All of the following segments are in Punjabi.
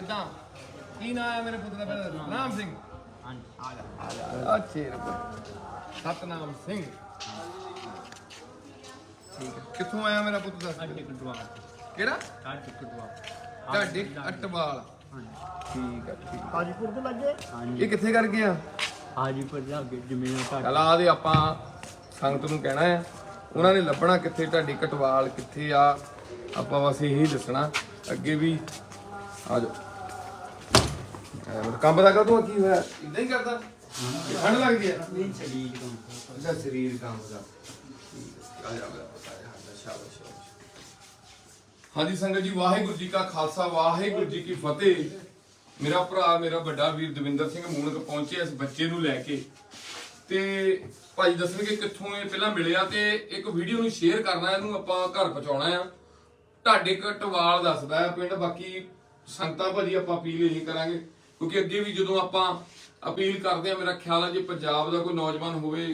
ਕਿੱਦਾਂ? ਕੀ ਨਾਮ ਹੈ ਮੇਰੇ ਪੁੱਤ ਦਾ ਪਹਿਲਾਂ ਨਾਮ ਸਿੰਘ। ਹਾਂਜੀ ਆ ਜਾ। ਆ ਜਾ ਅੱਛੇ ਰੱਬ। ਸਤਨਾਮ ਸਿੰਘ। ਠੀਕ ਹੈ। ਕਿੱਥੋਂ ਆਇਆ ਮੇਰਾ ਪੁੱਤ ਦੱਸ ਸਾਡੇ ਕਿਹੜਾ? ਸਾਡੇ ਕਟਵਾ ਢਾਡੇ ਅਟਵਾਲ। ਹਾਂਜੀ। ਠੀਕ ਹੈ ਠੀਕ ਹਾਜੀਪੁਰ ਦੇ ਲੱਗੇ? ਹਾਂਜੀ। ਇਹ ਕਿੱਥੇ ਕਰ ਗਿਆ ਹਾਜੀਪੁਰ ਜਾ ਕੇ ਜ਼ਮੀਨ ਘੱਟ ਚਲ ਆ ਦੇ ਆਪਾਂ ਸੰਗਤ ਨੂੰ ਕਹਿਣਾ ਹੈ। ਉਹਨਾਂ ਨੇ ਲੱਭਣਾ ਕਿੱਥੇ? ਢਾਡੀ ਕਟਵਾਲ ਕਿੱਥੇ ਆ? ਆਪਾਂ ਬਸ ਇਹੀ ਦੱਸਣਾ। ਅੱਗੇ ਵੀ ਆ ਜਾਓ। ਕੰਮ ਦਾ ਕਦੋਂ ਕੀ ਹੋਇਆ? ਇਦਾਂ ਹੀ ਕਰਦਾ। ਠੰਡ ਲੱਗਦੀ ਹੈ। ਨਹੀਂ ਸਰੀਰ ਤੋਂ ਅੱਛਾ ਸਰੀਰ ਕੰਮ ਦਾ। ਆ ਜਾ ਆ ਜਾ, ਆ ਜਾ ਸ਼ਾਬਾਸ਼ ਸ਼ਾਬਾਸ਼। ਹਾਂਜੀ ਸੰਗਤ ਜੀ ਵਾਹਿਗੁਰੂ ਜੀ ਕਾ ਖਾਲਸਾ ਵਾਹਿਗੁਰੂ ਜੀ ਕੀ ਫਤਿਹ। ਮੇਰਾ ਭਰਾ ਮੇਰਾ ਵੱਡਾ ਵੀਰ ਦਵਿੰਦਰ ਸਿੰਘ ਮੂਨਕ ਪਹੁੰਚੇ ਇਸ ਬੱਚੇ ਨੂੰ ਲੈ ਕੇ। ਤੇ ਭਾਈ ਦੱਸਣਗੇ ਕਿੱਥੋਂ ਇਹ ਪਹਿਲਾਂ ਮਿਲਿਆ ਤੇ ਇੱਕ ਵੀਡੀਓ ਨੂੰ ਸ਼ੇਅਰ ਕਰਨਾ ਇਹਨੂੰ ਆਪਾਂ ਘਰ ਪਹੁੰਚਾਉਣਾ ਆ। ਢਾਡੇ ਕਟਵਾਲ ਦੱਸਦਾ ਪਿੰਡ ਬਾਕੀ ਸੰਗਤਾਂ ਭਾਜੀ ਆਪਾਂ ਅਪੀਲ ਇਹੀ ਕਰਾਂਗੇ। ਕਿਉਂਕਿ ਅੱਗੇ ਵੀ ਜਦੋਂ ਆਪਾਂ ਅਪੀਲ ਕਰਦੇ ਆ ਮੇਰਾ ਖਿਆਲ ਹੈ ਜੇ ਪੰਜਾਬ ਦਾ ਕੋਈ ਨੌਜਵਾਨ ਹੋਵੇ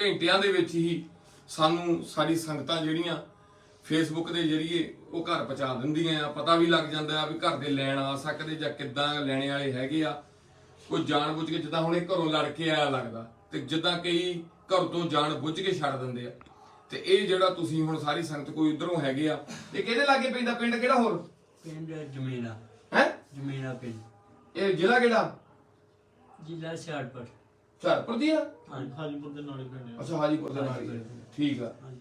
ਘੰਟਿਆਂ ਦੇ ਵਿੱਚ ਹੀ ਸਾਨੂੰ ਸਾਡੀ ਸੰਗਤਾਂ ਜਿਹੜੀਆਂ ਫੇਸਬੁੱਕ ਦੇ ਜਰੀਏ ਉਹ ਘਰ ਪਹੁੰਚਾ ਦਿੰਦੀਆਂ ਆ। ਪਤਾ ਵੀ ਲੱਗ ਜਾਂਦਾ ਆ ਵੀ ਘਰ ਦੇ ਲੈਣ ਆ ਸਕਦੇ ਜਾਂ ਕਿੱਦਾਂ ਲੈਣੇ ਵਾਲੇ ਹੈਗੇ ਆ। ਕੋਈ ਜਾਣ ਬੁੱਝ ਕੇ ਜਿੱਦਾਂ ਹੁਣ ਇਹ ਘਰੋਂ ਲੜ ਕੇ ਆਇਆ ਲੱਗਦਾ ਤੇ ਜਿੱਦਾਂ ਕਈ ਘਰ ਤੋਂ ਜਾਣ ਬੁੱਝ ਕੇ ਛੱਡ ਦਿੰਦੇ ਆ। ਤੇ ਇਹ ਜਿਹੜਾ ਤੁਸੀਂ ਹੁਣ ਸਾਰੀ ਸੰਗਤ ਕੋਈ ਉਧਰੋਂ ਹੈਗੇ ਆ ਇਹ ਕਿਹਦੇ ਲਾਗੇ ਪੈਂਦਾ? ਪਿੰਡ ਕਿਹੜਾ ਹੋਰ? ਪਿੰਡ ਜ਼ਮੀਨਾ। ਹੈ? ਜ਼ਮੀਨਾ ਪਿੰਡ। ਇਹ ਜ਼ਿਲ੍ਹਾ ਕਿਹੜਾ? ਜ਼ਿਲ੍ਹਾ ਸਿਆੜਪੁਰ ਹੁਸ਼ਿਆਰਪੁਰ ਦੀ ਆ? ਹਾਂਜੀ। ਹਾਜੀਪੁਰ ਦੇ ਨਾਲੇ ਪਿੰਡ ਆ। ਅੱਛਾ ਹਾਜੀਪੁਰ ਦੇ ਨਾਲ ਹੀ ਆ। ਠੀਕ ਆ। ਹਾਂਜੀ।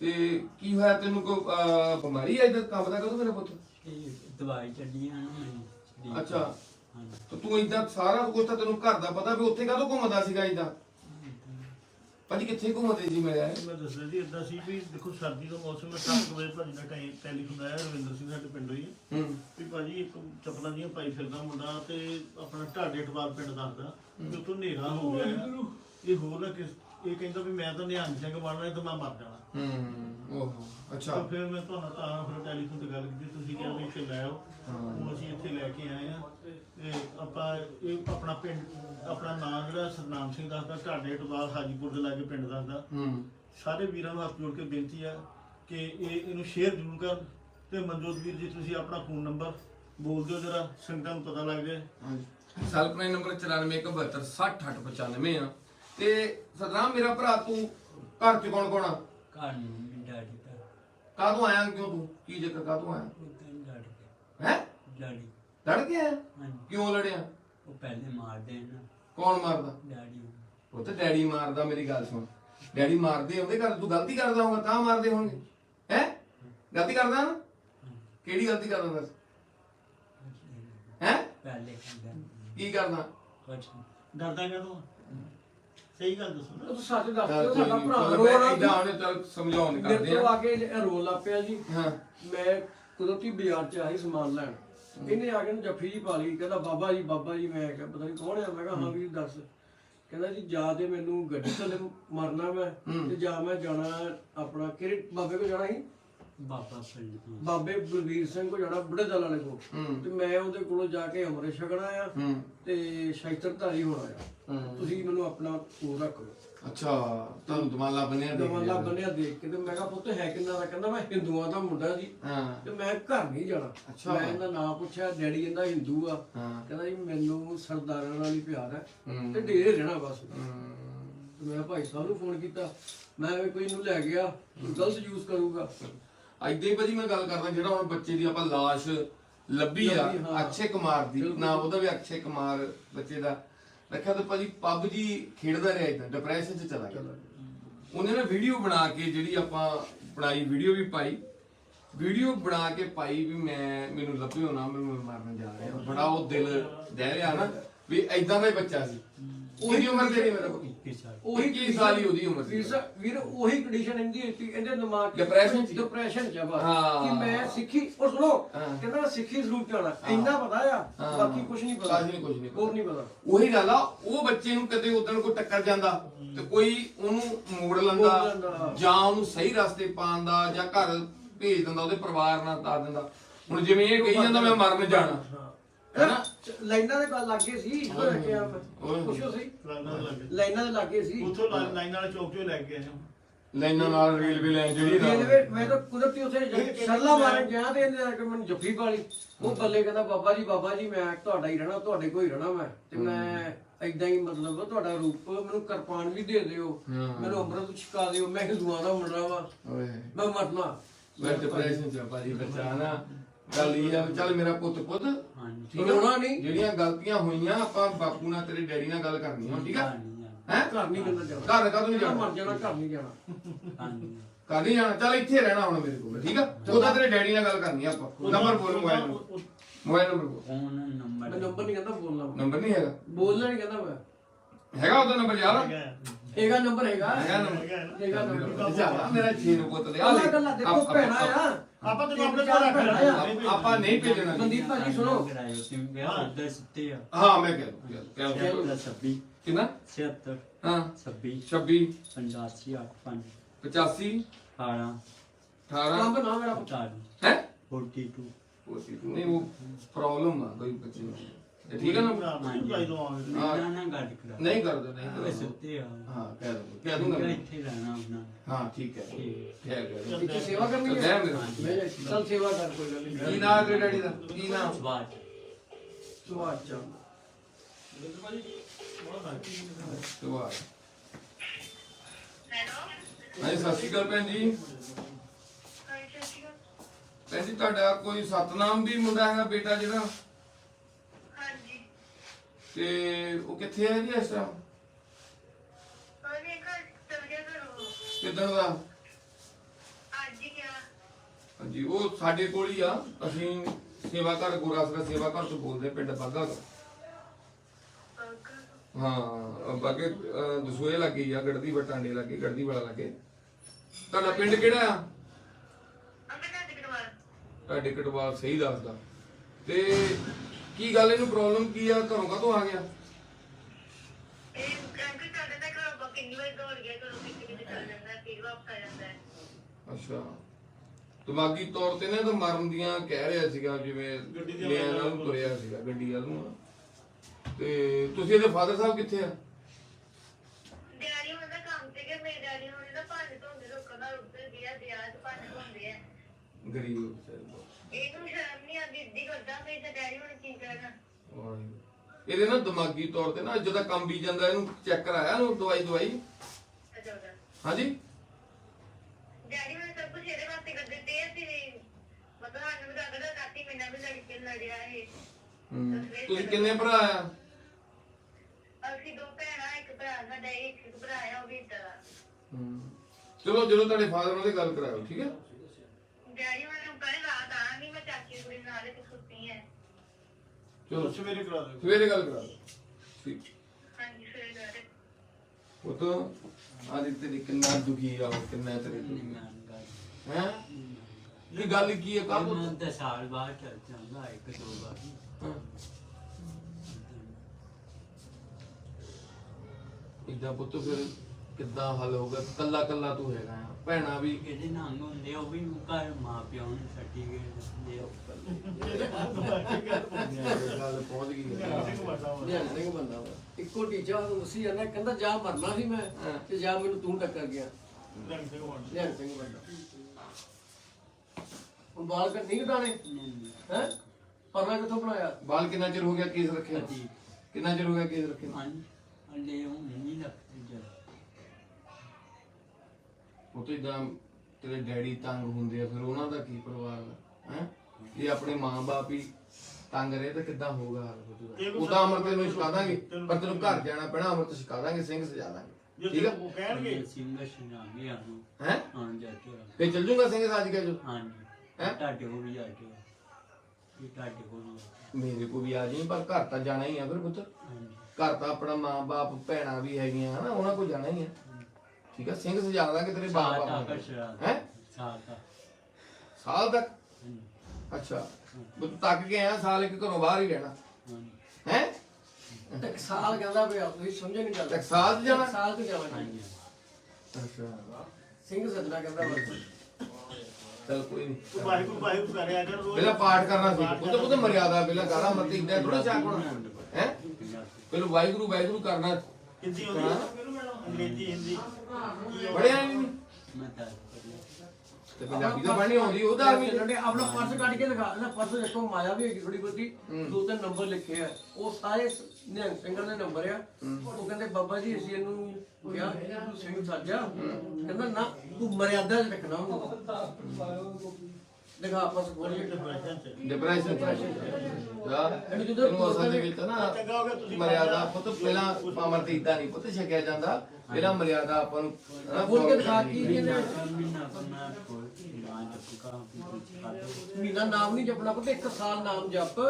ਤੇ ਕੀ ਹੋਇਆ? ਤੈਨੂੰ ਕੋਈ ਅਹ, ਬਿਮਾਰੀ ਆ ਇਧਰ ਕੰਮ ਦਾ? ਕਦੋਂ ਮੇਰਾ ਪੁੱਤ? ਇਹ ਦਵਾਈ ਚੱਲੀਆਂ ਨਾ ਮੈਨੂੰ। ਅੱਛਾ। ਤੋਂ। ਹਾਂਜੀ। ਤੇ ਤੂੰ ਇਦਾਂ ਸਾਰਾ ਕੁਝ ਤਾਂ ਤੈਨੂੰ ਘਰ ਦਾ ਪਤਾ ਵੀ ਉੱਥੇ ਕਾਹਦੋਂ ਘੁੰਮਦਾ ਸੀਗਾ ਇਦਾਂ ਭਾਜੀ ਕਿੱਥੇ ਘੁੰਮਦੇ ਸੀ ਮੈਂ ਮੈਂ ਦੱਸਦਾ ਜੀ ਇਦਾਂ ਸੀ ਵੀ ਦੇਖੋ ਸਰਦੀ ਦਾ ਮੌਸਮ ਹੈ ਸੱਤ ਕੁ ਵਜੇ ਭਾਜੀ ਦਾ ਟਾਈਮ ਟੈਲੀਫੋਨ ਆਇਆ ਰਵਿੰਦਰ ਸਿੰਘ ਸਾਡੇ ਪਿੰਡੋਂ ਹੀ ਹੈ। ਵੀ ਭਾਜੀ ਇੱਕ ਚੱਪਲਾਂ ਦੀਆਂ ਪਾਈ ਫਿਰਦਾ ਮੁੰਡਾ ਤੇ ਆਪਣਾ ਢਾਡੇ ਟਵਾਲ ਪਿੰਡ ਦੱਸਦਾ ਵੀ ਉਤੋਂ ਹਨੇਰਾ ਹੋ ਗਿਆ। ਇਹ ਹੋਰ ਨਾ ਕਿਸ ਇਹ ਕਹਿੰਦਾ ਵੀ ਮੈਂ ਤਾਂ ਨਿਹੰਗ ਸਿੰਘ ਬਣਨਾ ਤਾਂ ਮੈਂ ਮਰ ਜਾਣਾ। ਹੂੰ। ਓਹੋ ਅੱਛਾ। ਤਾਂ ਫਿਰ ਮੈਂ ਤੁਹਾਨੂੰ ਤਾਂ ਫਿਰ ਟੈਲੀਫੋਨ ਤੇ ਗੱਲ ਕੀਤੀ ਤੁਸੀਂ ਕਿਹਾ ਵੀ ਇੱਥੇ ਲੈ ਆਓ। ਹੁਣ ਅਸੀਂ ਇੱਥੇ ਲੈ ਕੇ ਆਏ ਆ ਤੇ ਆਪਾਂ ਇਹ ਆਪਣਾ ਪਿੰਡ ਆਪਣਾ ਨਾਮ ਜਿਹੜਾ ਸਰਨਾਮ ਸਿੰਘ ਦੱਸਦਾ ਢਾਡੇ ਟਵਾਲ ਹਾਜੀਪੁਰ ਦੇ ਲਾਗੇ ਪਿੰਡ ਦੱਸਦਾ। ਹੂੰ। ਸਾਰੇ ਵੀਰਾਂ ਨੂੰ ਹੱਥ ਜੋੜ ਕੇ ਬੇਨਤੀ ਆ ਕਿ ਇਹ ਇਹਨੂੰ ਸ਼ੇਅਰ ਜ਼ਰੂਰ ਕਰਨ। ਤੇ ਮਨਜੋਤ ਵੀਰ ਜੀ ਤੁਸੀਂ ਆਪਣਾ ਫੋਨ ਨੰਬਰ ਬੋਲ ਦਿਓ ਜਰਾ ਸੰਗਤਾਂ ਨੂੰ ਪਤਾ ਲੱਗ ਜਾਏ। ਹਾਂਜੀ। ਹੈਲਪਲਾਈਨ ਨੰਬਰ 9417760895 ਆ। ਤੇ ਸਤਨਾਮ ਮੇਰਾ ਭਰਾ ਤੂੰ ਘਰ ਚ ਕੌਣ ਕੌਣ ਆ? ਘਰ ਨੂੰ ਵੀ ਡਾਡੀ ਦਾ। ਕਾਹਤੋਂ ਆਇਆ ਕਿਉਂ ਤੂੰ? ਕੀ ਚੱਕਰ ਕਾਹਤੋਂ ਆਇਆ? ਉਹ ਤਾਂ ਡਾਡੀ ਹੈ? ਡਾਡੀ। ਲੜ ਕੇ ਆਇਆ ਹਾਂਜੀ। ਕਿਉਂ ਲੜਿਆ? ਉਹ ਪਹਿਲੇ ਮਾਰਦੇ ਨਾ। ਕੌਣ ਮਾਰਦਾ? ਡਾਡੀ ਉਹ ਤੇ ਡੈਡੀ ਮਾਰਦਾ ਮੇਰੀ ਗੱਲ ਸੁਣ। ਡੈਡੀ ਮਾਰਦੇ ਉਹਦੇ ਘਰ ਤੂੰ ਗਲਤੀ ਕਰਦਾ ਹੋਗਾ ਤਾਂ ਮਾਰਦੇ ਹੋਣਗੇ। ਹੈ? ਗਲਤੀ ਕਰਦਾ ਨਾ? ਕਿਹੜੀ ਗਲਤੀ ਕਰਦਾ ਦੱਸ? ਹੈ? ਪਹਿਲੇ ਕਹਿੰਦਾ। ਕੀ ਕਰਦਾ? ਕੁਛ ਡਰਦਾ ਕਦੋਂ ਸਹੀ ਗੱਲ ਦੱਸੋ ਨਾ। ਉਹ ਸੱਚ ਦੱਸ ਚੱਲ ਦਿਓ ਕੋਈ ਸਾਡਾ ਨੀ, ਭਰਾ ਚੱਲ ਰੋ ਮੈਂ ਨਾ ਏਦਾਂ ਉਹਨੇ ਚੱਲ ਸਮਝਾਉਣ ਮੇਰੇ ਕਰਦੇ ਤੋਂ ਆ ਆ ਕੇ ਇਹ ਰੋਣ ਲੱਗ ਪਿਆ ਜੀ। ਹਾਂ। ਮੈਂ ਕੁਦਰਤੀ ਬਾਜ਼ਾਰ ਚ ਆਹੀ ਸਮਾਨ ਲੈਣ। ਇਹਨੇ ਆ ਕੇ ਨੂੰ ਜੱਫੀ ਜੀ ਪਾ ਲਈ ਕਹਿੰਦਾ ਬਾਬਾ ਜੀ ਬਾਬਾ ਜੀ। ਮੈਂ ਕਿਹਾ ਪਤਾ ਨਹੀਂ ਕੌਣ ਆ? ਮੈਂ ਕਿਹਾ ਹਾਂ ਵੀ ਦੱਸ। ਕਹਿੰਦਾ ਜੀ ਜਾਂ ਤੇ ਮੈਨੂੰ ਗੱਡੀ ਥੱਲੇ ਮਰਨਾ ਮੈਂ ਤੇ ਜਾਂ ਮੈਂ ਜਾਣਾ ਆਪਣਾ ਕਿਹੜੇ ਬਾਬੇ ਕੋਲ ਜਾਣਾ ਸੀ? ਬਾਬਾ ਤੋਂ ਬਾਬੇ ਬਲਵੀਰ ਸਿੰਘ ਕੋਲ ਜਾਣਾ ਬੁੱਢੇ ਦਲ ਵਾਲੇ ਕੋਲ। ਹੂੰ। ਤੇ ਮੈਂ ਉਹਦੇ ਕੋਲੋਂ ਜਾ ਕੇ ਅੰਮ੍ਰਿਤ ਛਕਣਾ ਆ। ਤੇ ਸ਼ੈਤਰਧਾਰੀ ਹੋਣਾ ਆ। ਤੁਸੀਂ ਮੈਨੂੰ ਆਪਣਾ ਕੋਲ ਰੱਖ ਲਓ। ਅੱਛਾ ਤੁਹਾਨੂੰ ਦਮਾਲਾ ਬੰਨਿਆ ਦੇ ਦਵਾਲਾ ਬੰਨਿਆ ਦੇਖ ਕੇ ਤੇ ਮੈਂ ਕਿਹਾ ਪੁੱਤ ਹੈ ਕਿੰਨਾ ਦਾ ਕਹਿੰਦਾ ਮੈਂ ਹਿੰਦੂਆਂ ਦਾ ਮੁੰਡਾ ਜੀ। ਤੇ ਮੈਂ ਘਰ ਨਹੀਂ ਜਾਣਾ। ਮੈਂ ਇਹਦਾ ਨਾਮ ਪੁੱਛਿਆ ਡੈਡੀ ਇਹਦਾ ਹਿੰਦੂ ਆ। ਕਹਿੰਦਾ ਜੀ ਮੈਨੂੰ ਸਰਦਾਰਾਂ ਨਾਲ ਹੀ ਪਿਆਰ ਹੈ। ਤੇ ਡੇਰੇ ਰਹਿਣਾ ਬਸ। ਮੈਂ ਭਾਈ ਸਾਹਿਬ ਨੂੰ ਫੋਨ ਕੀਤਾ। ਮੈਂ ਵੀ ਕੋਈ ਇਹਨੂੰ ਲੈ ਗਿਆ ਗਲਤ ਯੂਜ਼ ਕਰੂਗਾ। ਏਦਾਂ ਹੀ ਭਾਜੀ ਮੈਂ ਗੱਲ ਕਰਦਾ ਜਿਹੜਾ ਹੁਣ ਬੱਚੇ ਦੀ ਆਪਾਂ ਲਾਸ਼ ਲੱਭੀ ਆ ਲੱਭੀ, ਹਾਂ। ਅਕਸ਼ੇ ਕੁਮਾਰ ਦੀ ਨਾ ਉਹਦਾ ਵੀ ਅਕਸ਼ੇ ਕੁਮਾਰ ਬੱਚੇ ਦਾ। ਰੱਖਿਆ ਤਾਂ ਭਾਜੀ ਪੱਬ ਜੀ ਖੇਡਦਾ ਰਿਹਾ ਇਦਾਂ ਡਿਪਰੈਸ਼ਨ 'ਚ ਚਲਾ ਗਿਆ। ਉਹਨੇ ਨਾ ਵੀਡੀਓ ਬਣਾ ਕੇ ਜਿਹੜੀ ਆਪਾਂ ਬਣਾਈ ਵੀਡੀਓ ਵੀ ਪਾਈ। ਵੀਡੀਓ ਬਣਾ ਕੇ ਪਾਈ ਵੀ ਮੈਂ ਮੈਨੂੰ ਲੱਭਿਓ ਨਾ ਮੈਂ ਮਰਨ ਜਾ ਰਿਹਾ। ਬੜਾ ਉਹ ਦਿਲ ਦਹਿ ਰਿਹਾ ਨਾ ਵੀ ਐਦਾਂ ਦਾ ਹੀ ਬੱਚਾ ਸੀ। ਉਹਦੀ ਉਮਰ ਤੇਰੀ ਮੇਰਾ ਕੋਲ ਉਹੀ ਕੀ ਸਾਲ ਹੀ ਉਹਦੀ ਉਮਰ ਸੀ ਵੀਰ ਸਾਹਿਬ- ਵੀਰ ਉਹੀ ਕੰਡੀਸ਼ਨ ਇਹਦੀ ਸੀ ਇਹਦੇ ਦਿਮਾਗ Depression 'ਚ? ਡਿਪਰੈਸ਼ਨ ਚ ਬਸ ਹਾਂ। ਕਿ ਮੈਂ ਸਿੱਖੀ ਉਹ ਸੁਣੋ ਹਾਂ। ਕਹਿੰਦਾ ਮੈਂ ਸਿੱਖੀ ਜ਼ਰੂਰ ਜਾਣਾ ਇੰਨਾ ਪਤਾ ਆ। ਬਾਕੀ ਕੁਝ ਨਹੀਂ ਪਤਾ ਨਹੀਂ, ਕੁਛ ਨਹੀਂ ਪਤਾ। ਹੋਰ ਨਹੀਂ ਪਤਾ ਉਹੀ ਗੱਲ ਆ ਉਹ ਬੱਚੇ ਨੂੰ ਕਦੇ ਉਦੋਂ ਕੋਈ ਟੱਕਰ ਜਾਂਦਾ ਤੇ ਕੋਈ ਉਹਨੂੰ ਮੋੜ ਮੋੜ ਲੈਂਦਾ ਲੈਂਦਾ। ਜਾਂ ਉਹਨੂੰ ਸਹੀ ਰਸਤੇ ਪਾਉਣ ਦਾ ਜਾਂ ਘਰ ਭੇਜ ਦਿੰਦਾ ਉਹਦੇ ਪਰਿਵਾਰ ਨਾਲ ਤਾਰ ਦਿੰਦਾ ਹੁਣ ਜਿਵੇਂ ਇਹ ਕਹੀ ਜਾਂਦਾ ਮੈਂ ਮਰਨ ਜਾਣਾ ਹੈਨਾ ਲਾਈਨਾਂ ਦੇ ਲੱਗੇ ਸੀ ਜਦੋਂ ਲੈ ਕੇ ਆ ਓਏ। ਪੁੱਛੋ ਸੀ। ਲਾਈਨਾਂ ਦੇ ਲੱਗੇ। ਲਾਈਨਾਂ ਦੇ ਲੱਗੇ ਸੀ। ਉੱਥੋਂ ਲਾ- ਲਾਈਨ ਵਾਲੇ ਚੌਕ ਚੋਂ ਲੈ ਕੇ ਆਏ ਹਾਂ। ਲਾਈਨਾਂ ਨਾਲ ਰੇਲਵੇ ਲਾਈਨ ਜਿਹੜੀ ਮੈਂ ਤਾਂ ਕੁਦਰਤੀ ਉੱਥੇ ਸਰਲਾ ਮਾਰਨ ਗਿਆ ਤੇ ਇਹਨੇ ਆ ਕੇ ਮੈਨੂੰ ਜੱਫੀ ਪਾਲੀ ਉਹ ਬੱਲੇ ਕਹਿੰਦਾ ਬਾਬਾ ਜੀ ਬਾਬਾ ਜੀ ਮੈਂ ਤੁਹਾਡਾ ਹੀ ਰਹਿਣਾ ਤੁਹਾਡੇ ਕੋਈ ਰਹਿਣਾ ਮੈਂ। ਤੇ ਮੈਂ ਐਦਾਂ ਹੀ ਮਤਲਬ ਤੁਹਾਡਾ ਰੂਪ ਮੈਨੂੰ ਕਿਰਪਾਨ ਵੀ ਦੇ ਦਿਓ। ਮੈਨੂੰ ਅੰਮ੍ਰਿਤ ਛਕਾ ਦਿਓ। ਮੈਂ ਹਿੰਦੂਆਂ ਦਾ ਮੁੰਡਾ ਵਾ। ਓਏ। ਮੈਂ ਮਰਨਾ। ਮੈਂ ਡਿਪਰੈਸ਼ਨ ਚ ਆ ਭਾਜੀ ਬੱਚਾ ਨਾ। ਗੱਲ ਇਹ ਆ ਵੀ ਚੱਲ ਮੇਰਾ ਪੁੱਤ ਪੁੱਤ। ਹਾਂਜੀ ਠੀਕ ਆ? ਨਹੀਂ। ਜਿਹੜੀਆਂ ਗਲਤੀਆਂ ਹੋਈਆਂ ਆਪਾਂ ਬਾਪੂ ਨਾਲ ਤੇਰੇ ਡੈਡੀ ਨਾਲ ਗੱਲ ਕਰਨੀ ਆ ਠੀਕ ਆ? ਹੈ? ਘਰ ਨਹੀਂ ਕਰਨਾ ਜਾਣਾ। ਘਰ ਕਦੋਂ ਨਹੀਂ ਜਾਣਾ? ਮਰ ਜਾਣਾ ਘਰ ਨਹੀਂ ਜਾਣਾ। ਹਾਂਜੀ। ਘਰ ਨਹੀਂ ਜਾਣਾ? ਚੱਲ ਇੱਥੇ ਰਹਿਣਾ ਹੁਣ ਮੇਰੇ ਕੋਲ ਠੀਕ ਆ? ਉਹਦਾ ਤੇਰੇ ਡੈਡੀ ਨਾਲ ਗੱਲ ਕਰਨੀ ਆ ਆਪਾਂ। ਨੰਬਰ ਬੋਲ ਮੋਬਾਈਲ ਨੰਬਰ। ਮੋਬਾਈਲ ਨੰਬਰ ਬੋਲ। ਫੋਨ ਮੈਂ ਨੰਬਰ ਨੰਬਰ ਨਹੀਂ ਕਹਿੰਦਾ ਬੋਲਣਾ। ਨੰਬਰ ਨਹੀਂ ਹੈਗਾ। ਬੋਲਣਾ ਨਹੀਂ ਕਹਿੰਦਾ ਮੈਂ। ਹੈਗਾ ਉਹਦਾ ਨੰਬਰ ਯਾਰ? ਹੈਗਾ ਨੰਬਰ ਹੈਗਾ। ਹੈਗਾ ਨੰਬਰ। ਹੈਗਾ ਨੰਬਰ। ਜਾ ਮੇਰਾ ਛੇ ਨੂੰ ਪੁੱਤ ਲਿਆ ਅੱਲਾ ਗੱਲਾਂ ਦੇਖੋ। ਭੈਣਾ ਆ ਆਪਾਂ ਤਿੰਨ ਆਪਣੇ ਚਾਰ ਘਰ ਰੱਖ ਭੈਣਾਂ ਆ। ਲੈਣਾ ਆਪਾਂ ਨਹੀਂ ਭੇਜਣਾ। ਮਨਦੀਪ ਭਾਜੀ ਸੁਣੋ। ਉੱਧਰ ਸਿੱਤੇ ਆ। ਹਾਂ ਮੈਂ ਕਹਿ ਦੂੰ ਕਹਿ ਦੂੰ 76 ਕਿੰਨਾ? 76 ਹਾਂ। 26 26 85 85 85 18 18 ਕੰਮ ਨਾ ਮੇਰਾ 48 ਹੈ? 42 ਨਹੀਂ ਉਹ ਪ੍ਰੋਬਲਮ ਆ। ਕੋਈ ਬੱਚੇ ਨੂੰ। ਠੀਕ। ਹੈ ਨਾ ਭਾਈ ਦਵਾਂਗੇ ਨਾ ਨਾ ਗੱਲ ਕਰਾ। ਨਹੀਂ ਕਰਦਾ ਨਹੀਂ ਉਹ ਕਰਦਾ। ਸਿੱਤੇ ਆ। ਹਾਂ ਕਹਿ ਦੂੰਗਾ ਕਹਿ ਦੂੰਗਾ ਮੈਂ। ਇੱਥੇ ਰਹਿਣਾ ਆਪਣਾ। ਹਾਂ ਠੀਕ ਹੈ। ਠੀਕ। ਹੈ ਕਹਿ ਦੂੰਗਾ। ਇੱਥੇ ਸੇਵਾ ਕਰਨੀ ਲੈ ਹੈ ਮੇਰੇ ਮੈਂ ਚੱਲ ਸੇਵਾ ਕਰ ਕੋਈ ਗੱਲ ਕੀ ਨਹੀਂ ਨਾਮ ਤੇਰੇ ਡੈਡੀ ਦਾ? ਕੀ ਨਾਮ? ਬਾਤ ਸੁਭਾਸ਼ ਚੰਦ। ਸੁਭਾਸ਼। ਹਾਂਜੀ ਸਤਿ ਸ਼੍ਰੀ ਅਕਾਲ ਭੈਣ ਜੀ। ਭੈਣ ਜੀ ਤੁਹਾਡਾ ਕੋਈ ਸਤਨਾਮ ਵੀ ਮੁੰਡਾ ਹੈਗਾ ਬੇਟਾ ਜਿਹੜਾ? ਤੇ ਉਹ ਕਿੱਥੇ ਹੈ ਜੀ ਇਸ ਟਾਈਮ ਕਿੱਦਣ ਦਾ? ਹਾਂਜੀ ਉਹ ਸਾਡੇ ਕੋਲ ਹੀ ਆ। ਅਸੀਂ ਸੇਵਾ ਘਰ ਗੋਰਾਸਰਾ ਸੇਵਾ ਘਰ ਤੋਂ ਬੋਲਦੇ ਪਿੰਡ ਬਾਗਾ ਤੋਂ। ਹਾਂ ਬਾਗੇ ਦਸੋਏ ਲੱਗੀ ਆ ਗੜਦੀ ਬਟਾਂਡੇ ਲੱਗੇ ਗੜਦੀ ਵਾਲਾ ਲੱਗੇ। ਤੁਹਾਡਾ ਪਿੰਡ ਕਿਹੜਾ ਆ? ਤੁਹਾਡੇ ਕਟਵਾਲ ਸਹੀ ਦੱਸਦਾ। ਤੇ ਕੀ ਗੱਲ ਇਹਨੂੰ ਪ੍ਰੋਬਲਮ ਕੀ ਆ? ਘਰੋਂ ਕਦੋਂ ਆ ਗਿਆ? ਇਹ ਅੰਕਲ ਤੁਹਾਡੇ ਤੱਕ ਘਰੋਂ ਕਿੰਨੀ ਵਾਰ ਦੌੜ ਗਿਆ ਘਰੋਂ ਕਿਤੇ ਕਿਤੇ ਚੱਲ ਜਾਂਦਾ ਹੈ, ਫਿਰ ਵਾਪਸ ਆ ਜਾਂਦਾ। ਹੈ ਅੱਛਾ। ਦਿਮਾਗੀ ਤੌਰ ਤੇ ਨਾ ਤਾਂ ਮਰਨ ਦੀਆਂ ਕਹਿ ਰਿਹਾ ਸੀਗਾ ਜਿਵੇਂ ਗੱਡੀ ਦੇ ਲਿਆਂ ਨਾਲ ਨੂੰ ਤੁਰਿਆ ਸੀਗਾ ਗੱਡੀ ਵੱਲ ਨੂੰ। ਤੇ ਤੁਸੀਂ ਇਹਦੇ ਫਾਦਰ ਸਾਹਿਬ ਕਿੱਥੇ ਆ? ਡੈਡੀ ਉਹਨਾਂ ਦਾ ਕੰਮ ਤੇ ਕਿ ਮੇਰੇ ਡੈਡੀ ਉਹਨਾਂ ਦਾ ਭਾਂਡੇ ਧੋਂਦੇ ਲੋਕਾਂ ਦਾ ਉੱਧਰ ਗਿਆ ਵਿਆਹ ਤੇ ਭਾਂਡੇ ਧੋਂਦੇ ਆ। ਗਰੀਬ। ਇਹਨੂੰ ਸ਼ਰਮ ਨਹੀਂ ਆਉਂਦੀ ਇੱਦੀ ਕਰਦਾ ਮੇਰੇ ਤਾਂ ਡੈਡੀ ਹੁਣ ਕੀ। ਇਹਦੇ ਨਾ ਦਿਮਾਗੀ ਤੌਰ ਤੇ ਨਾ ਜਦੋਂ ਕੰਮ ਵੀ ਜਾਂਦਾ ਇਹਨੂੰ ਚੈੱਕ ਕਰਾਇਆ ਇਹਨੂੰ ਦਵਾਈ ਦਵਾਈ? ਹਾਂਜੀ? ਡੈਡੀ ਨੇ ਸਭ ਕੁਝ ਇਹਦੇ ਵਾਸਤੇ ਕਰ ਦਿੱਤੇ ਆ ਤੇ ਮਤਲਬ ਸਾਨੂੰ ਵੀ ਲੱਗਦਾ ਰਾਤੀ ਮੈਨਾਂ ਵੀ ਲੜ ਕੇ ਲੜਿਆ ਇਹ। ਤੁਸੀਂ ਕਿੰਨੇ ਭਰਾ ਆ? ਅਸੀਂ ਦੋ ਭੈਣਾਂ ਇੱਕ ਭਰਾ ਸਾਡਾ ਇੱਕ ਭਰਾ ਆ ਉਹ ਵੀ ਹੂੰ। ਚਲੋ ਜਦੋਂ ਤੁਹਾਡੇ ਫਾਦਰ ਨਾਲ ਗੱਲ ਕਰਾਓ ਠੀਕ ਹੈ ਡੈਡੀ ਉਹਨਾਂ ਨੂੰ ਕਹੇ ਰਾਤ ਆਣਗੇ ਮੈਂ ਚਾਚੀ ਕੁੜੀ ਨਾਲ ਇੱਕ ਸੁੱਤੀ ਹੈ ਚਲੋ। ਸਵੇਰੇ ਕਰਾ ਦਿਓ। ਸਵੇਰੇ ਗੱਲ ਕਰਾ ਦਿਓ। ਠੀਕ। ਹਾਂਜੀ ਫਿਰ ਡੈਡੀ ਉਹ ਤਾਂ ਅੱਜ ਤੇਰੀ ਕਿੰਨਾ ਦੁਖੀ ਆ ਉਹ ਕਿੰਨਾ ਤੇਰੇ ਨਹੀਂ ਦੁਖੀ ਹੈ? ਇਹ ਗੱਲ ਕੀ ਹੈ ਕਾਬੂ ਮੈਂ ਤਾਂ? ਸਾਲ ਬਾਅਦ ਚੱਲ ਜਾਂਦਾ ਇੱਕ ਦੋ ਵਾਰ। ਇਦਾਂ ਪੁੱਤ ਫਿਰ ਕਿੱਦਾਂ ਹੱਲ ਹੋਗਾ ਕੱਲਾ ਕੱਲਾ ਤੂੰ ਹੈਗਾ ਆ। ਭੈਣਾ ਵੀ ਇਹਦੇ ਨੰਗ ਹੁੰਦੇ ਆ, ਉਹ ਵੀ ਘਰ ਮਾਂ ਪਿਓ ਨੂੰ ਸਰਟੀਫਿਕੇਟ ਦਿੰਦੇ ਆ ਗੱਲ ਪਹੁੰਚ ਗਈ ਹੈ। ਧਿਆਨ ਸਿੰਘ ਬੰਦਾ ਵਾ। ਇੱਕੋ ਟੀਚਾ ਉਹ ਦੱਸੀ ਜਾਂਦਾ ਕਹਿੰਦਾ ਜਾ ਮਰਨਾ ਸੀ ਮੈਂ। ਤੇ ਜਾ ਮੈਨੂੰ ਤੂੰ ਟੱਕਰ ਗਿਆ। ਰੰਗ ਸਿੰਘ ਬੰਦਾ ਹੁਣ ਬਾਲ ਕੱਟ ਨਹੀਂ ਕਟਾਣੇ ਹੈ? ਪਰਨਾ ਕਿੱਥੋਂ ਬਣਾਇਆ? ਬਾਲ ਕਿੰਨਾ ਚਿਰ ਹੋ ਗਿਆ ਕੇਸ ਰੱਖਿਆ ਕਿੰਨਾ ਚਿਰ ਹੋ ਗਿਆ ਕੇਸ ਰੱਖੇ ਨੂੰ? ਹਾਂ ਅੰਡੇ ਉਹ ਨਹੀਂ ਲੱਗਦੇ ਉਹ ਤੇ ਇਦਾਂ ਤੇਰੇ ਡੈਡੀ ਤੰਗ ਹੁੰਦੇ ਆ ਫਿਰ ਉਹਨਾਂ ਦਾ ਕੀ ਪਰਿਵਾਰ ਦਾ ਹੈ? ਜੇ ਆਪਣੇ ਮਾਂ-ਬਾਪ ਹੀ ਤੰਗ ਰਹੇ ਤਾਂ ਕਿੱਦਾਂ ਹੋਊਗਾ ਹਾਲ ਇਹ ਵੀ ਉਹਦਾ ਅਮਰ ਤੈਨੂੰ ਛਕਾ ਦਾਂਗੇ ਪਰ ਤੈਨੂੰ ਘਰ ਜਾਣਾ ਪੈਣਾ ਅਮਰ ਤੇ ਛਕਾ ਦਾਂਗੇ ਸਿੰਘ ਸਜਾ ਦਾਂਗੇ ਠੀਕ ਜੇ ਆ ਉਹ ਕਹਿਣਗੇ। ਸਿੰਘ ਸ਼ਨਾ ਗਿਆ ਹਾਂ ਹੈ? ਹਾਂ ਜਾ ਕੇ ਆ। ਤੇ ਚੱਲ ਜੂਗਾ ਸਿੰਘ ਸਾਜ ਕੇ ਜੋ ਹਾਂਜੀ। ਹੈਂ? ਤੁਹਾਡੇ ਕੋਲ ਵੀ ਜਾ ਕੇ ਆ। ਇਹ ਵੀ ਆ। ਮੇਰੇ ਕੋ ਵੀ ਆ ਜਾਈਂ ਪਰ ਘਰ ਤਾਂ ਜਾਣਾ ਹੀ ਆ ਫਿਰ ਪੁੱਤ। ਹਾਂਜੀ। ਘਰ ਤਾਂ ਆਪਣਾ ਮਾਂ-ਬਾਪ ਭੈਣਾਂ ਵੀ ਹੈਗੀਆਂ ਹਨਾ ਉਹਨਾਂ ਕੋਲ ਜਾਣਾ ਹੀ ਆ। ਠੀਕ ਆ ਸਿੰਘ ਸਜਾ ਦਾਂਗੇ ਤੇਰੇ ਬਾਪ ਆ। ਹੈ? ਸਾਤ ਆ ਸਾਲ ਤੱਕ? ਹਾਂਜੀ ਅੱਛਾ। ਤੂੰ ਤੱਕ ਕੇ ਆ ਸਾਲ ਇੱਕ ਘਰੋਂ ਬਾਹਰ ਹੀ ਰਹਿਣਾ। ਹਾਂਜੀ ਹੈ? ਇੱਕ ਸਾਲ ਕਹਿੰਦਾ ਪਿਆ ਤੁਸੀਂ ਸਮਝ ਨਹੀਂ ਗੱਲ ਇੱਕ ਸਾਲ 'ਚ ਜਾਣਾ? ਇੱਕ ਸਾਲ ਤੋਂ ਜਾਣਾ ਹਾਂਜੀ। ਅੱਛਾ। ਸਿੰਘ ਸੱਜਣਾ ਕਹਿੰਦਾ ਬਸ। ਚਲ ਕੋਈ ਨਹੀਂ ਤੂੰ ਵਾਹਿਗੁਰੂ ਵਾਹਿਗੁਰੂ ਕਰਿਆ ਕਰ ਰੋਜ਼। ਪਹਿਲਾਂ ਪਾਠ ਕਰਨਾ ਸੀ। ਉਹਦੇ ਉਹਦੇ ਮਰਿਆਦਾ ਪਹਿਲਾਂ ਕਰਾ ਮਤ ਇਦਾਂ ਥੋੜਾ ਚਾਹ ਕੋਣਾ ਹੈ? ਪਹਿਲਾਂ ਵਾਹਿਗੁਰੂ ਵਾਹਿਗੁਰੂ ਕਰਨਾ। ਹਿੰਦੀ ਹੁੰਦੀ ਅੰਗਰੇਜ਼ੀ ਹਿੰਦੀ। ਪੜਿਆ ਨਹੀਂ ਮੈਂ ਤਾਂ ਤੇ ਪੰਜਾਬੀ ਤਾਂ ਪੜ੍ਹਨੀ ਆਉਂਦੀ ਉਹਦਾ ਵੀ। ਆਪਣਾ ਪਰਸ ਕੱਢ ਕੇ ਦਿਖਾ ਨਾ ਪਰਸ ਦੇਖੋ ਮਾਇਆ ਵੀ ਹੈਗੀ ਥੋੜੀ ਬਹੁਤੀ। ਦੋ ਤਿੰਨ ਨੰਬਰ ਲਿਖੇ ਆ। ਉਹ ਸਾਰੇ ਨਿਹੰਗ ਸਿੰਘਾਂ ਦੇ ਨੰਬਰ ਆ। ਉਹ ਕਹਿੰਦੇ ਬਾਬਾ ਜੀ ਅਸੀਂ ਇਹਨੂੰ ਕਿਹਾ ਤੂੰ ਸਿੰਘ ਸਾਜਾ ਕਹਿੰਦਾ ਨਾ ਤੂੰ ਮਰਿਆਦਾ ਚ ਰੱਖਣਾ ਉਹਨੂੰ। ਦਿਖਾ ਪਰਸ ਖੋਲੀਏ ਡਿਪਰੈਸ਼ਨ ਚ ਡਿਪਰੈਸ਼ਨ ਇਹਨੂੰ ਜਦੋਂ ਇਹਨੂੰ ਅਸਲ ਦੇ ਵਿੱਚ ਨਾ ਹੋ ਮਰਿਆਦਾ ਪੁੱਤ ਪਹਿਲਾਂ ਪਾਮਰ ਤੇ ਇਦਾਂ ਨਹੀਂ ਪੁੱਤ ਛਕਿਆ ਜਾਂਦਾ। ਪਹਿਲਾਂ ਮਰਿਆਦਾ ਆਪਾਂ ਨੂੰ ਖੋਲ ਕੇ ਦਿਖਾ ਕੀ ਕਹਿੰਦੇ ਮਹੀਨਾ ਨਾਮ ਨਹੀਂ ਜਪਣਾ ਪੁੱਤ ਇੱਕ ਸਾਲ ਨਾਮ ਜਪ।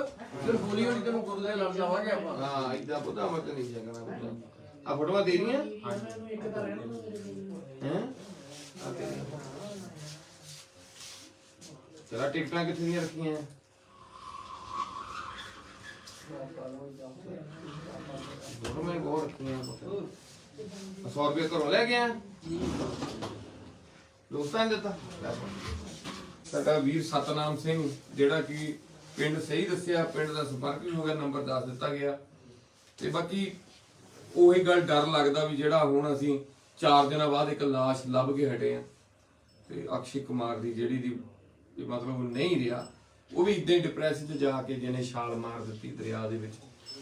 ਫਿਰ ਹੌਲੀ ਹੌਲੀ ਤੈਨੂੰ ਗੁਰੂ ਦੇ ਲੜ ਲਾਵਾਂਗੇ ਆਪਾਂ। ਹਾਂ ਇਦਾਂ ਪੁੱਤ ਅਮਰ ਤੇ ਨਹੀਂ ਛਕਣਾ ਪੁੱਤ। ਆ ਫੋਟੋਆਂ ਦੇ ਰਹੀਆਂ? ਹੈ? ਆ ਤੇਰੀਆਂ। ਤੇਰਾ ਟਿਕਟਾਂ ਕਿੱਥੇ ਦੀਆਂ ਰੱਖੀਆਂ ਦੋਨੋਂ ਮੈਂ ਬਹੁਤ ਰੱਖੀਆਂ ਪੁੱਤ। 100 ਰੁਪਏ ਘਰੋਂ ਲੈ ਗਿਆ। ਦੋਸਤਾਂ ਨੇ ਦਿੱਤਾ। ਲੈ ਫੜ। ਸਾਡਾ ਵੀਰ ਸਤਨਾਮ ਸਿੰਘ, ਜਿਹੜਾ ਕਿ ਪਿੰਡ ਸਹੀ ਦੱਸਿਆ, ਪਿੰਡ ਦਾ ਸੰਪਰਕ ਵੀ ਹੋ ਗਿਆ, ਨੰਬਰ ਦੱਸ ਦਿੱਤਾ ਗਿਆ। ਤੇ ਬਾਕੀ ਉਹੀ ਗੱਲ ਡਰ ਲੱਗਦਾ ਵੀ ਜਿਹੜਾ ਹੁਣ ਅਸੀਂ 4 ਦਿਨਾਂ ਬਾਅਦ ਇੱਕ ਲਾਸ਼ ਲੱਭ ਕੇ ਹਟੇ ਆ। ਤੇ ਅਕਸ਼ੇ ਕੁਮਾਰ ਦੀ ਜਿਹੜੀ ਦੀ ਵੀ ਮਤਲਬ ਨਹੀਂ ਰਿਹਾ। ਉਹ ਵੀ ਇਦਾਂ ਹੀ ਡਿਪਰੈਸ਼ਨ 'ਚ ਜਾ ਕੇ ਜਿਹਨੇ ਛਾਲ ਮਾਰ ਦਿੱਤੀ ਦਰਿਆ ਦੇ ਵਿੱਚ।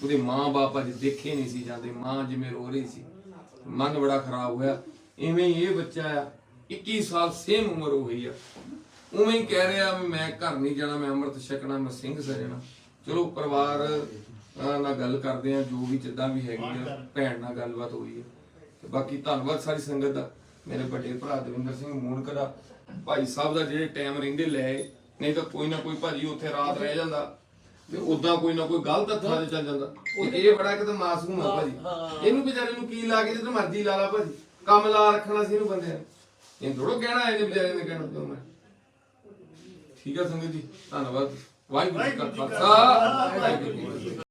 ਉਹਦੇ ਮਾਂ-ਬਾਪ ਅੱਜ ਦੇਖੇ ਨਹੀਂ ਸੀ ਜਾਂਦੇ ਮਾਂ ਜਿਵੇਂ ਰੋ ਰਹੀ ਸੀ। ਮਨ ਬੜਾ ਖਰਾਬ ਹੋਇਆ। ਐਵੇਂ ਹੀ ਇਹ ਬੱਚਾ ਆ 21 ਸਾਲ ਸੇਮ ਉਮਰ ਹੋਈ ਆ। ਉਵੇਂ ਹੀ ਕਹਿ ਰਿਹਾ ਵੀ ਮੈਂ ਘਰ ਨਹੀਂ ਜਾਣਾ ਮੈਂ ਅੰਮ੍ਰਿਤ ਛਕਣਾ ਮੈਂ ਸਿੰਘ ਸਜਣਾ। ਚਲੋ ਪਰਿਵਾਰ ਨਾਲ ਗੱਲ ਕਰਦੇ ਆ ਜੋ ਵੀ ਜਿੱਦਾਂ ਵੀ ਹੈਗੀ ਆ ਭੈਣ ਨਾਲ ਗੱਲਬਾਤ ਹੋਈ ਤੇ ਬਾਕੀ ਧੰਨਵਾਦ ਸਾਰੀ ਸੰਗਤ ਦਾ। ਮੇਰੇ ਵੱਡੇ ਭਰਾ ਦਵਿੰਦਰ ਸਿੰਘ ਮੂਨਕ ਦਾ। ਭਾਈ ਸਾਹਿਬ ਦਾ ਜਿਹੜੇ ਟਾਈਮ ਰਹਿੰਦੇ ਲੈ। ਨਹੀਂ ਤਾਂ ਕੋਈ ਨਾ ਕੋਈ ਭਾਜੀ ਉੱਥੇ ਰਾਤ ਰਹਿ ਜਾਂਦਾ। ਤੇ ਉਦਾਂ ਕੋਈ ਨਾ ਕੋਈ ਗਲਤ ਹੱਥਾਂ 'ਚ ਚੱਲ ਜਾਂਦਾ। ਉਹ ਇਹ ਬੜਾ ਕਿਤੇ ਮਾਸੂਮ ਆ ਭਾਜੀ। ਇਹਨੂੰ ਵਿਚਾਰੇ ਨੂੰ ਕੀ ਲਾ ਕੇ ਜਿੱਦ ਮਰਜ਼ੀ ਲਾ ਲਾ ਭਾਜੀ। ਕੰਮ ਲਾ ਰੱਖਣਾ ਸੀ ਇਹਨੂੰ ਬੰਦੇ ਨੇ। ਇਹ ਥੋੜੋ ਕਹਿਣਾ ਇਹਨੇ ਵਿਚਾਰੇ ਨੇ ਕਹਿਣਾ ਕਿਉਂ ਮੈਂ। ਠੀਕ ਹੈ ਸੰਗਤ ਜੀ ਧੰਨਵਾਦ। ਵਾਹਿਗੁਰੂ ਜੀ ਕਾ ਖਾਲਸਾ। ਵਾਹਿਗੁਰੂ ਜੀ।